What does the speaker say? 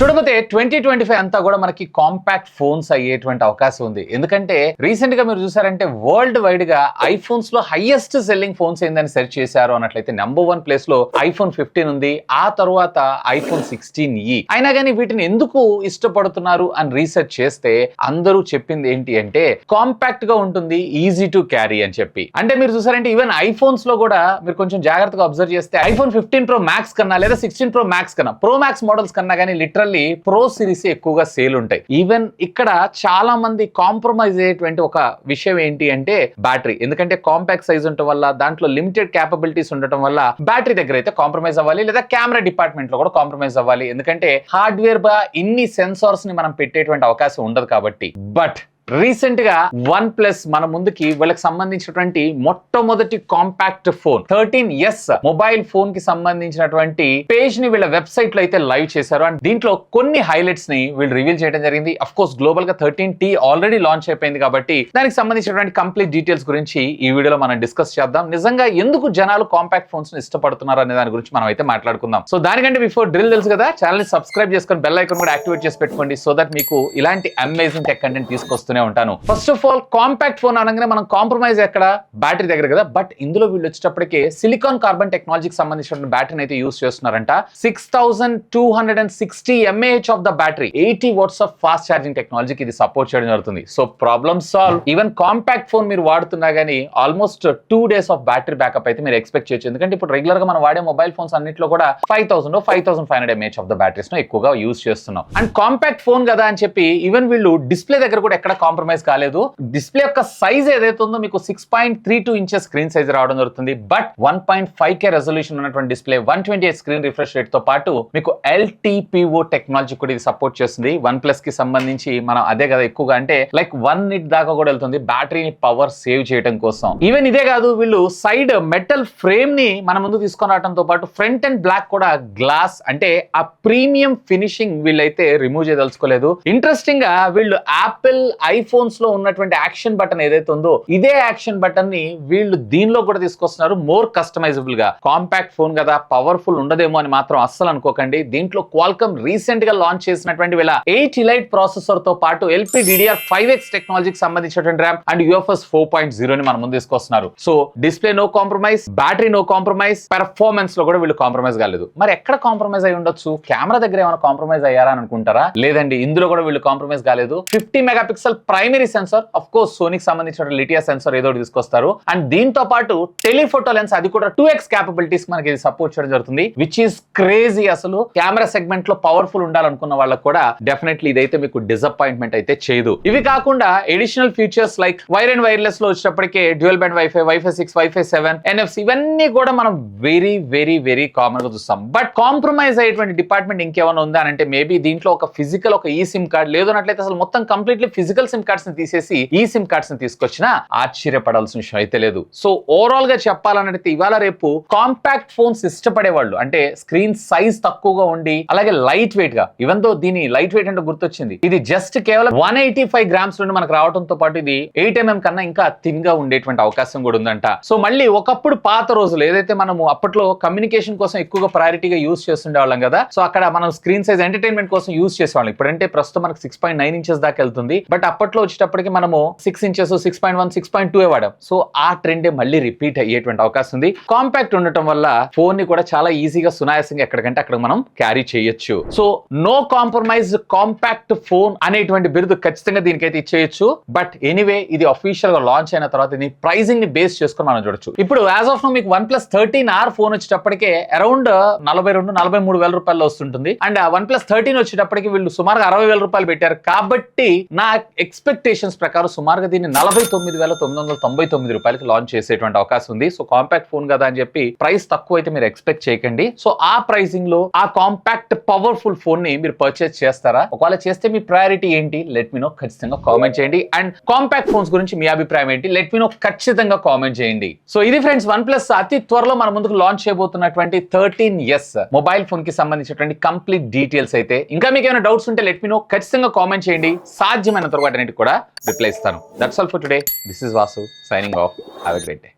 చూడబోతే twenty twenty five అంతా కూడా మనకి కాంపాక్ట్ ఫోన్స్ అయ్యేటువంటి అవకాశం ఉంది. ఎందుకంటే రీసెంట్గా మీరు చూసారంటే వరల్డ్ వైడ్గా ఐఫోన్స్లో హైయెస్ట్ సెల్లింగ్ ఫోన్స్ ఏందని సెర్చ్ చేశారు అన్నట్లయితే నెంబర్ వన్ ప్లేస్లో ఐఫోన్ ఫిఫ్టీన్ ఉంది. ఆ తర్వాత ఐఫోన్ సిక్స్టీన్ ఈ. అయినా కానీ వీటిని ఎందుకు ఇష్టపడుతున్నారు అని రీసెర్చ్ చేస్తే అందరూ చెప్పింది ఏంటి అంటే కాంపాక్ట్గా ఉంటుంది ఈజీ టు క్యారీ అని చెప్పి. అంటే మీరు చూసారంటే ఈవెన్ ఐఫోన్స్లో కూడా మీరు కొంచెం జాగ్రత్తగా అబ్జర్వ్ చేస్తే ఐఫోన్ ఫిఫ్టీన్ ప్రో మ్యాక్స్ కన్నా లేదా సిక్స్టీన్ ప్రో మ్యాక్స్ కన్నా ప్రో మ్యాక్స్ మోడల్స్ కన్నా కానీ లిటర్ లిటరల్లీ ప్రో సిరీస్ ఎక్కువగా సేల్ ఉంటాయి. ఈవెన్ ఇక్కడ చాలా మంది కాంప్రమైజ్ అయ్యేటువంటి ఒక విషయం ఏంటి అంటే బ్యాటరీ. ఎందుకంటే కాంపాక్ట్ సైజ్ ఉండటం వల్ల దాంట్లో లిమిటెడ్ క్యాపబిలిటీస్ ఉండటం వల్ల బ్యాటరీ దగ్గర అయితే కాంప్రమైజ్ అవ్వాలి లేదా కెమెరా డిపార్ట్మెంట్లో కూడా కాంప్రమైజ్ అవ్వాలి. ఎందుకంటే హార్డ్వేర్ బా ఇన్ని సెన్సార్స్ని మనం పెట్టేటువంటి అవకాశం ఉండదు కాబట్టి. బట్ రీసెంట్గా వన్ ప్లస్ మన ముందుకి వీళ్ళకి సంబంధించినటువంటి మొట్టమొదటి compact phone thirteen S mobile ఫోన్కి సంబంధించినటువంటి పేజ్ని వీళ్ళ వెబ్సైట్లో అయితే లైవ్ చేశారు. అండ్ దీంట్లో కొన్ని హైలైట్స్ని వీళ్ళు రివీల్ చేయడం జరిగింది. అఫ్ కోర్స్ గ్లోబల్గా థర్టీన్ టీ ఆల్రెడీ లాంచ్ అయిపోయింది కాబట్టి దానికి సంబంధించినటువంటి కంప్లీట్ డీటెయిల్స్ గురించి ఈ వీడియోలో మనం డిస్కస్ చేద్దాం. నిజంగా ఎందుకు జనాలు కాంపాక్ట్ ఫోన్స్ని ఇష్టపడుతున్నారు అనే దాని గురించి మనం అయితే మాట్లాడుకుందాం. సో దానికంటే బిఫోర్ డ్రిల్ తెలుసు కదా ఛానల్ని సబ్స్క్రైబ్ చేసుకొని బెల్ ఐకాన్ కూడా యాక్టివేట్ చేసి పెట్టుకోండి. సో దట్ మీకు ఇలాంటి అమేజింగ్ టెక్ కంటెంట్ చేస్తూనే ఉంటాను. First of all compact phone అనగానే మనం కాంప్రమైజ్ ఎక్కడ? బ్యాటరీ దగ్గర కదా. బట్ ఇందులో వీళ్ళు వచ్చేటప్పటికే సిలికాన్ కార్బన్ టెక్నాలజీకి సంబంధించిన బ్యాటరీని అయితే యూస్ చేస్తున్నారంట. Six thousand two hundred and sixty mAh of the battery eighty watts of fast charging టెక్నాలజీకి ఇది సపోర్ట్ చేయడం జరుగుతుంది. So problem solve even compact phone మీరు వాడుతున్నా కానీ almost two days of battery backup అయితే మీరు ఎక్స్పెక్ట్ చేయొచ్చు. ఎందుకంటే ఇప్పుడు రెగ్యులర్గా మనం వాడే మొబైల్ ఫోన్స్ అన్నింటిలో కూడా five thousand five thousand five hundred mAh of the బ్యాటరీస్ను ఎక్కువగా యూస్ చేస్తున్నాం. అండ్ కాంపాక్ట్ ఫోన్ కదా అని చెప్పి ఈవెన్ వీళ్ళు డిస్ప్లే దగ్గర కూడా ఎక్కడ కాంప్రమైజ్ కాలేదు. డిస్ప్లే యొక్క సైజ్ ఏదైతే ఉందో మీకు six point three two inches screen size రావడం జరుగుతుంది. But one point five K resolution ఉన్నటువంటి display one twenty eight screen refresh రేట్తో పాటు మీకు ఎల్టీపీఓ టెక్నాలజీ కూడా ఇది సపోర్ట్ చేస్తుంది. వన్ ప్లస్కి సంబంధించి మనం అదే కదా ఎక్కువగా అంటే లైక్ వన్ నిట్ దాకా కూడా వెళ్తుంది. బ్యాటరీని పవర్ సేవ్ చేయడం కోసం. ఈవెన్ ఇదే కాదు వీళ్ళు సైడ్ మెటల్ ఫ్రేమ్ని మన ముందు తీసుకొని రావడంతో పాటు ఫ్రంట్ అండ్ బ్లాక్ కూడా గ్లాస్ అంటే ఆ ప్రీమియం ఫినిషింగ్ వీళ్ళైతే రిమూవ్ చేయదలుచుకోలేదు. ఇంట్రెస్టింగ్గా వీళ్ళు యాపిల్ ఐఫోన్స్లో ఉన్నటువంటి యాక్షన్ బటన్ ఏదైతే ఉందో ఇదే యాక్షన్ బటన్ని వీళ్ళు దీనిలో కూడా తీసుకొస్తున్నారు. మోర్ కస్టమైజబుల్గా కాంపాక్ట్ ఫోన్ కదా పవర్ఫుల్ ఉండదేమో అని మాత్రం అస్సలు అనుకోకండి. దీంట్లో క్వాల్కమ్ రీసెంట్గా లాంచ్ చేసినటువంటి వీళ్ళ ఎయిట్ ఇలైట్ ప్రాసెసర్తో పాటు ఎల్పీ డిడిఆర్ ఫైవ్ ఎక్స్ టెక్నాలజీకి సంబంధించినటువంటి RAM and UFS four point zero ని మన ముందు తీసుకొస్తున్నారు. So display no compromise battery no compromise పెర్ఫార్మెన్స్లో కూడా వీళ్ళు కాంప్రమైజ్ కాలేదు. మరి ఎక్కడ కాంప్రమైజ్ అయి ఉండొచ్చు? కెమెరా దగ్గర ఏమైనా కాంప్రమైజ్ అయ్యారా అనుకుంటారా? లేదండి ఇందులో కూడా వీళ్ళు కాంప్రమైజ్ కాలేదు. Fifty mega pixel primary sensor of course సోనీకి సంబంధించిన లిటియా సెన్సార్ ఏదో తీసుకొస్తారు. అండ్ దీంతో పాటు టెలిఫోటో లెన్స్ అది కూడా టూ ఎక్స్ క్యాపబిలిటీస్ మనకి ఇది సపోర్ట్ చేయడం జరుగుతుంది విచ్ ఈస్ క్రేజీ అసలు. కెమెరా సెగ్మెంట్లో పవర్ఫుల్ ఉండాలనుకున్న వాళ్ళకి కూడా డెఫినెట్లీ ఇదైతే మీకు డిసప్పాయింట్మెంట్ అయితే చేయదు. ఇవి కాకుండా additional features like wire and వైర్లెస్లో వచ్చేటప్పటికే dual band WiFi WiFi six WiFi seven NFC ఇవన్నీ కూడా మనం వెరీ వెరీ వెరీ కామన్గా చూస్తాం. బట్ కాంప్రమైజ్ అయ్యేటువంటి డిపార్ట్మెంట్ ఇంకేమైనా ఉందా అని అంటే మేబీ దీంట్లో ఒక ఫిజికల్ ఒక ఈ సిమ్ కార్డ్ లేదన్నట్లయితే అసలు మొత్తం కంప్లీట్లీ ఫిజికల్ సిమ్ కార్డ్స్ని తీసేసి ఈ సిమ్ కార్డ్స్ని తీసుకొచ్చినా ఆశ్చర్యపడాల్సిన విషయం అయితే లేదు. సో ఓవరాల్గా చెప్పాలన్నట్టు ఇవాళ రేపు కాంపాక్ట్ ఫోన్స్ ఇష్టపడే వాళ్ళు అంటే స్క్రీన్ సైజ్ తక్కువగా ఉండి అలాగే లైట్ వెయిట్గా ఈవెన్ దో దీని లైట్ వెయిట్ అంటే గుర్తొచ్చింది. ఇది జస్ట్ కేవలం వన్ ఎయిటీ ఫైవ్ గ్రామ్స్ నుండి మనకు రావడంతో పాటు ఇది ఎయిట్ ఎంఎం కన్నా ఇంకా థిన్గా ఉండేటువంటి అవకాశం కూడా ఉందంట. సో మళ్ళీ ఒకప్పుడు పాత రోజులు ఏదైతే మనము అప్పట్లో కమ్యూనికేషన్ కోసం ఎక్కువగా ప్రయారిటీగా యూస్ చేస్తుండే వాళ్ళం కదా సో అక్కడ మనం స్క్రీన్ సైజ్ ఎంటర్టైన్మెంట్ కోసం యూస్ చేసేవాళ్ళం. ఇప్పుడంటే ప్రస్తుతం మనకు సిక్స్ పాయింట్ నైన్ ఇంచెస్ దాకా వెళ్తుంది. బట్ అప్పట్లో వచ్చేటప్పటికి మనము six inches six point one six point two వాడాం. So ఆ ట్రెండే మళ్ళీ రిపీట్ అయ్యేటువంటి అవకాశం ఉంది. కాంపాక్ట్ ఉండటం వల్ల ఫోన్ని కూడా చాలా ఈజీగా సునాయాసంగా ఎక్కడికంటే అక్కడ మనం క్యారీ చేయొచ్చు. So no compromise compact phone అనేటువంటి బిరుదు ఖచ్చితంగా దీనికైతే ఇచ్చేయచ్చు. బట్ ఎనీవే ఇది అఫీషియల్గా లాంచ్ అయిన తర్వాత దీని ప్రైసింగ్ని బేస్ చేసుకొని మనం చూడొచ్చు. ఇప్పుడు యాజ్ ఆఫ్ మీకు one plus thirteen R phone వచ్చేటప్పటికే around నలభై రెండు నలభై మూడు వేల రూపాయలు వస్తుంటుంది. అండ్ వన్ ప్లస్ థర్టీన్ వచ్చేటప్పటికి వీళ్ళు సుమారుగా అరవై వేల రూపాయలు పెట్టారు. కాబట్టి నా ఎక్స్పెక్టేషన్స్ ప్రకారం సుమారుగా దీన్ని నలభై తొమ్మిది వేల తొమ్మిది వందల తొంభై తొమ్మిది రూపాయలకి లాంచ్ చేసేటువంటి అవకాశం ఉంది. సో కాంపాక్ట్ ఫోన్ కదా అని చెప్పి ప్రైస్ తక్కువ అయితే మీరు ఎక్స్పెక్ట్ చేయకండి. సో ఆ ప్రైసింగ్లో ఆ కాంపాక్ట్ పవర్ఫుల్ ఫోన్ని మీరు పర్చేస్ చేస్తారా? ఒకవేళ చేస్తే మీ ప్రయారిటీ ఏంటి? లెట్ మీ నో ఖచ్చితంగా కామెంట్ చేయండి. అండ్ కాంపాక్ట్ ఫోన్స్ గురించి మీ అభిప్రాయం ఏంటి? లెట్ మీ నో ఖచ్చితంగా కామెంట్ చేయండి. సో ఇది ఫ్రెండ్స్ వన్ ప్లస్ అతి త్వరలో మన ముందుకు లాంచ్ చేయబోతున్నటువంటి థర్టీన్ ఎస్ మొబైల్ ఫోన్కి సంబంధించినటువంటి కంప్లీట్ డీటెయిల్స్ అయితే. ఇంకా మీకు ఏమైనా డౌట్స్ ఉంటే లెట్ మీ నో ఖచ్చితంగా కామెంట్ చేయండి. సాధ్యమైన తర్వాత వాటికి కూడా రిప్లై ఇస్తాను. That's all for today this is Vasu signing off have a great day